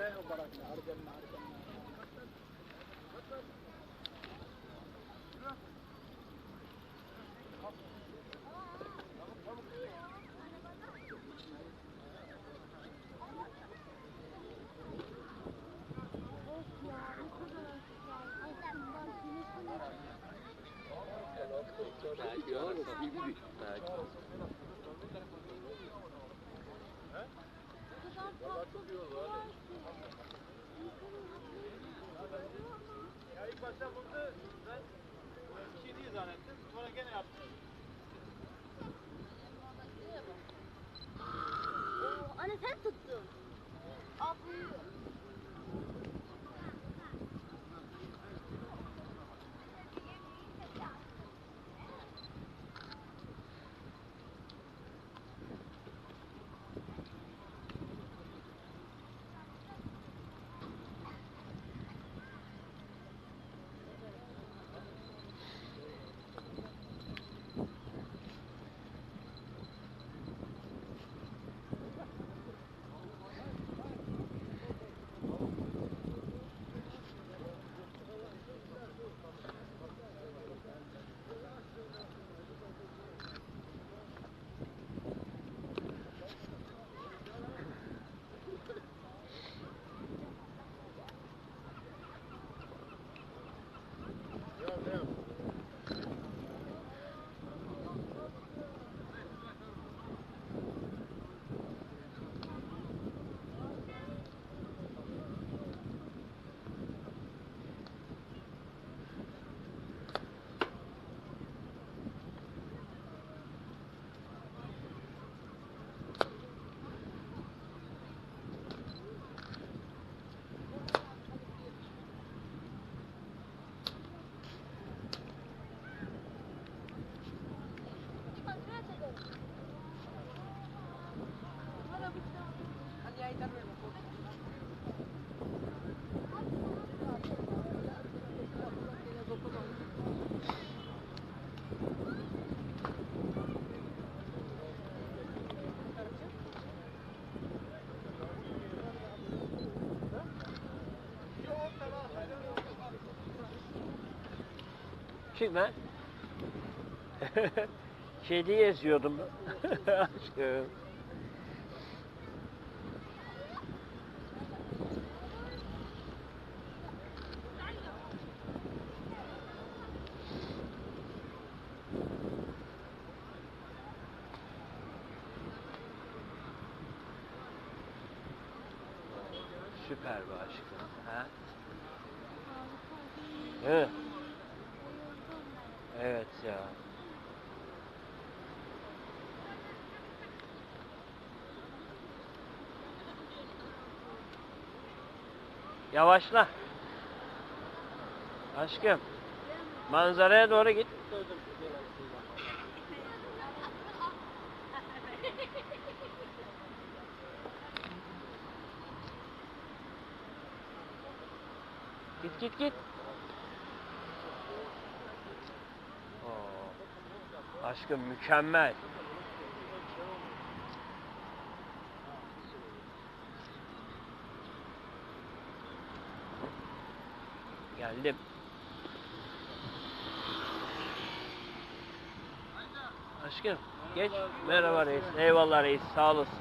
له وبركنا أردنا أردنا Thank you. Valla çok iyi oldu. Ya ilk başta buldu. Ben bir şey değil zannettim. Sonra gene yaptım. Kim ben? Kedi eziyordum. Aşkım. Süper bu aşkım. Ha? Mi? Evet ya. Yavaşla. Aşkım. Manzaraya doğru git. Git git git. Aşkım mükemmel. Geldim. Aşkım geç. Merhaba reis. Eyvallah reis. Sağ olasın.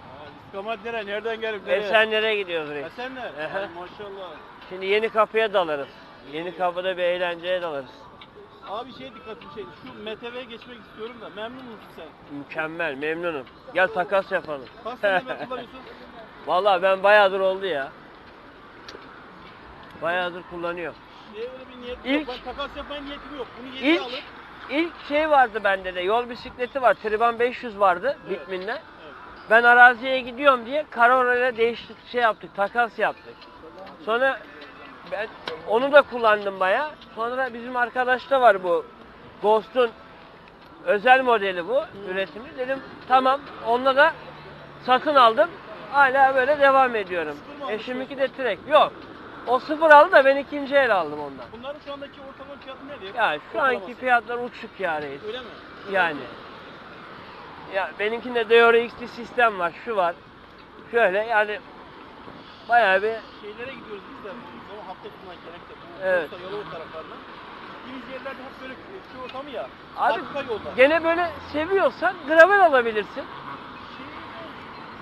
İstikamet nere? Nereden gelip E nereye gidiyoruz reis? Esenler. Maşallah. Şimdi yeni kapıya dalarız. Yeni kapıda bir eğlenceye dalarız. Abi şey dikkatimi çekti. Şu MTV'ye geçmek istiyorum da memnun musun sen? Mükemmel, memnunum. Gel takas yapalım. Kaç senedir kullanıyorsun? Vallahi ben bayağıdır oldu ya. Bayağıdır kullanıyor. Niye öyle bir niyetim İlk- yok? Ben takas yapmaya niyetim yok. Bunu yeni İlk alıp ilk şey vardı bende de. Yol bisikleti var. Triban 500 vardı Evet. Bitmin'de. Evet. Ben araziye gidiyorum diye Karora ile değişti şey yaptık. Takas yaptık. Sonra ben onu da kullandım bayağı. Sonra bizim arkadaşta var bu Ghost'un özel modeli bu üretimi. Dedim tamam onunla da satın aldım. Hala böyle devam ediyorum. Sıfır mı? Eşiminki de Trek. Yok. O sıfır aldı da ben ikinci el aldım ondan. bunların şu andaki ortalama fiyatı nedir? Ya şu anki fiyatlar uçuk ya reis. Öyle mi? Yani. Ya benimkinde DRX'li sistem var, şu var. Şöyle yani bayağı bir Şeylere gidiyoruz biz de. Bu zaman hafta sonuna genellikle bu Evet. Bursa, Yalova taraflarına. Gittiğimiz yerlerde hep böyle köy ortamı ya. Abi, Arka yolda. gene böyle seviyorsan gravel alabilirsin.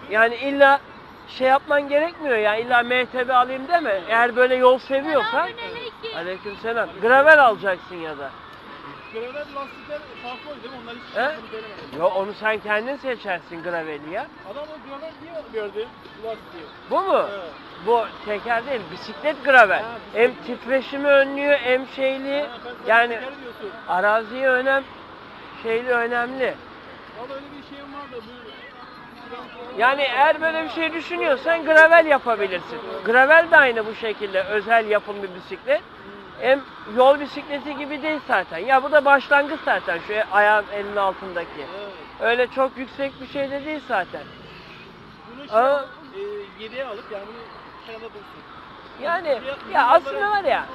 Yani illa şey yapman gerekmiyor ya illa MTB alayım deme. Eğer böyle yol seviyorsan Selamünaleyküm. Aleykümselam. Gravel alacaksın ya da. Gravel lastikler farklı değil mi? Onlar hiç He? bunu denemedim. Yo onu sen kendin seçersin graveli ya. Adam o gravel diye gördü. Lastiği. Bu mu? Evet. Bu teker değil, bisiklet gravel. Ha, Hem bisiklet. titreşimi önlüyor hem şeyli. Ha, Yani teker diyorsun. araziye önem şeyli önemli. Valla öyle bir şeyim var da bu Yani eğer böyle bir şey düşünüyorsan gravel yapabilirsin. Gravel de aynı bu şekilde özel yapım bir bisiklet. Hem yol bisikleti gibi değil zaten. Ya bu da başlangıç zaten şu ayağın elinin altındaki. Evet. Öyle çok yüksek bir şey de değil zaten. Bunu şey alıp, e, alıp yani bunu kenarda dursun. Yani ya aslında var ya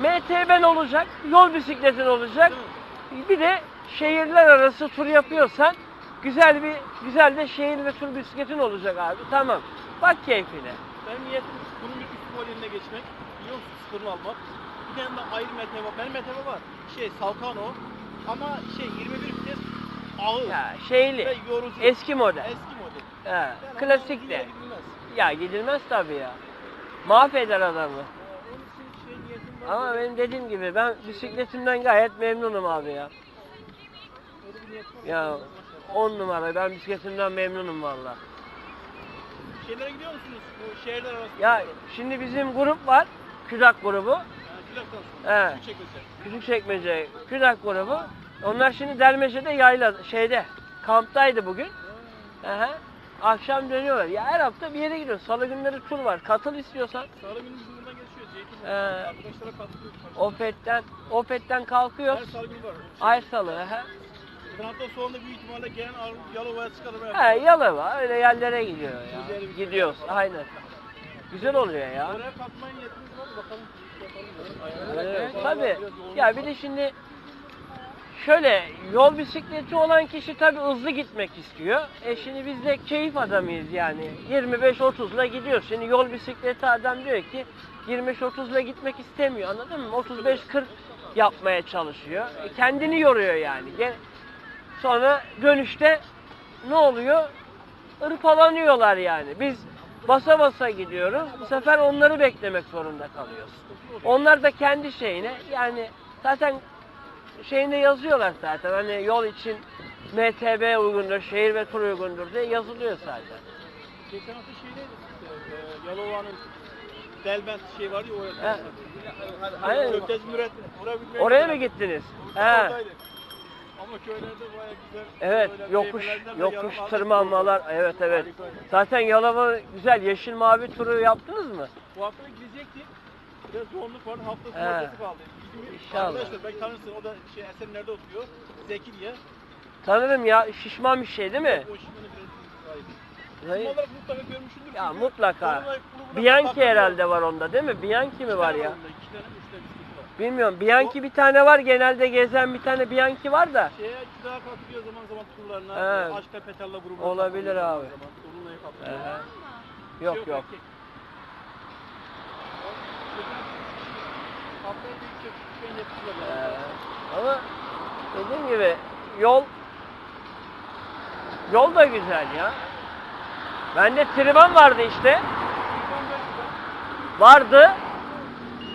MTB'n olacak, yol bisikletin olacak. Bir de şehirler arası tur yapıyorsan güzel bir güzel de şehir ve tur bisikletin olacak abi. Tamam. Bak keyfine. Benim niyetim bunun bir üst modeline geçmek. Biliyor musun? Sıfırını almak. Bir de ayrı MTV var. Benim MTV var. Şey Salkano. Ama şey 21 vites ağır. Ya Ve şeyli, yorucu. eski model. Eski model. He, Yani klasik de. gidilmez. Ya gidilmez tabii ya. Mahveder adamı. Ee, Onun için şey niyetim var. Ama benim dediğim gibi ben bisikletimden gayet memnunum abi ya. Öyle bir niyetim var. Ya 10 numara ben bisikletimden memnunum valla. Şeylere gidiyor musunuz? Bu şehirler arası. Ya şimdi bizim grup var. Küdak grubu. He. Küçük çekmece. Küçükçekmece Küdak grubu. Onlar şimdi Dermece'de yayla şeyde kamptaydı bugün. Aha. Akşam dönüyorlar. Ya her hafta bir yere gidiyoruz. Salı günleri tur var. Katıl istiyorsan. Salı günü bizim buradan geçiyor. Ee, Arkadaşlara katılıyoruz. Opet'ten Opet'ten Her kalkıyoruz. salı günü var. Ay salı. Ben hafta sonunda büyük ihtimalle gelen Yalova'ya çıkarım. Ha, Yalova öyle yerlere gidiyor ya. Gidiyoruz. Aynen. Güzel oluyor ya. Oraya katmaya niyetimiz var mı? Bakalım. Vallahi tabii. Ya bir de şimdi şöyle yol bisikleti olan kişi tabii hızlı gitmek istiyor. E şimdi biz de keyif adamıyız yani. 25-30'la gidiyoruz. Şimdi yol bisikleti adam diyor ki 25-30'la gitmek istemiyor anladın mı? 35-40 yapmaya çalışıyor. E kendini yoruyor yani. Sonra dönüşte ne oluyor? Irpalanıyorlar yani. Biz basa basa gidiyoruz. Bu sefer onları beklemek zorunda kalıyoruz. Onlar da kendi şeyine yani zaten şeyinde yazıyorlar zaten hani yol için MTB uygundur, şehir ve tur uygundur diye yazılıyor zaten. Geçen hafta şeydeydi. E, Yalova'nın Delbent şey var ya oraya. He. Aynen. Oraya, Oraya mı gittiniz? He. Ama köylerde baya güzel. Evet, yokuş yokuş tırmanmalar. Evet evet. Zaten Yalova güzel yeşil mavi turu yaptınız mı? Bu hafta gidecektik. Biraz yoğunluk vardı. Hafta sonu ortası kaldı. İnşallah. Arkadaşlar belki tanırsın. O da şey Esenler'de oturuyor. Zeki diye. Tanırım ya şişman bir şey değil mi? O işinden biraz. Hayır. Olarak mutlaka görmüşsündür. Ya mutlaka. Bianchi herhalde var onda değil mi? Bianchi mi var ya? İki tane, var. Bilmiyorum. Bianchi bir tane var. Genelde gezen bir tane Bianchi var da. Şeye daha katılıyor zaman zaman turlarına. He. e, Aşk Petalla grubuna. Olabilir abi. Onunla katılıyor. Ehe. Yok yok. Ee, ama dediğim gibi yol yol da güzel ya. Bende triban vardı işte. Vardı.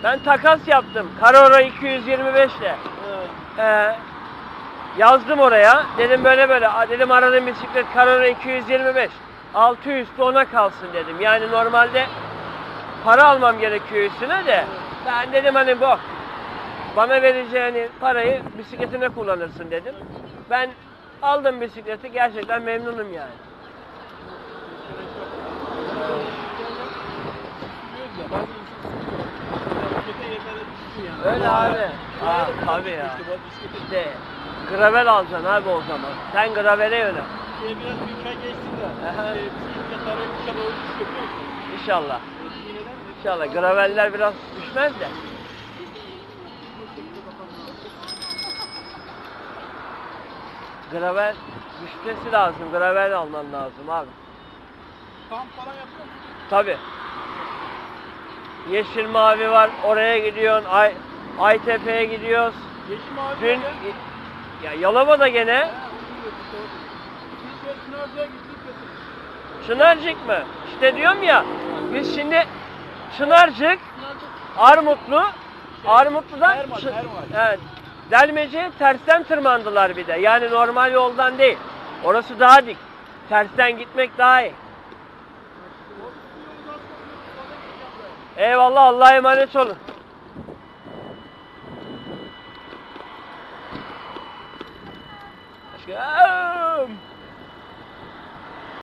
Ben takas yaptım. Carora 225 ile. Evet. Ee, yazdım oraya. Dedim böyle böyle. Dedim aradığım bisiklet Carora 225. 600 de ona kalsın dedim. Yani normalde para almam gerekiyor üstüne de. Ben dedim hani bu. Bana vereceğini parayı bisikletine kullanırsın dedim. Ben aldım bisikleti gerçekten memnunum yani. Öyle abi. Aa, tabii ya. İşte gravel alacaksın abi o zaman. Sen gravele yönel. Şeye biraz bir geçsin de. Aha. e, Bisikletleri inşallah o iş yapıyor musun? İnşallah. İnşallah graveller biraz düşmez de. Gravel düşmesi lazım. Gravel alman lazım abi. Kamp falan yapıyor musun? Tabi. Yeşil mavi var. Oraya gidiyorsun. Ay, Aytepe'ye gidiyoruz. Yeşil mavi Dün var ya. ya Yalova'da gene Ha. Çınarcık mı? İşte diyorum ya biz şimdi Çınarcık, Armutlu, Armutlu'dan Ermal, Çı- Ermal. Evet. Delmece'ye tersten tırmandılar bir de. Yani normal yoldan değil. Orası daha dik. Tersten gitmek daha iyi. Eyvallah Allah'a emanet olun. Başka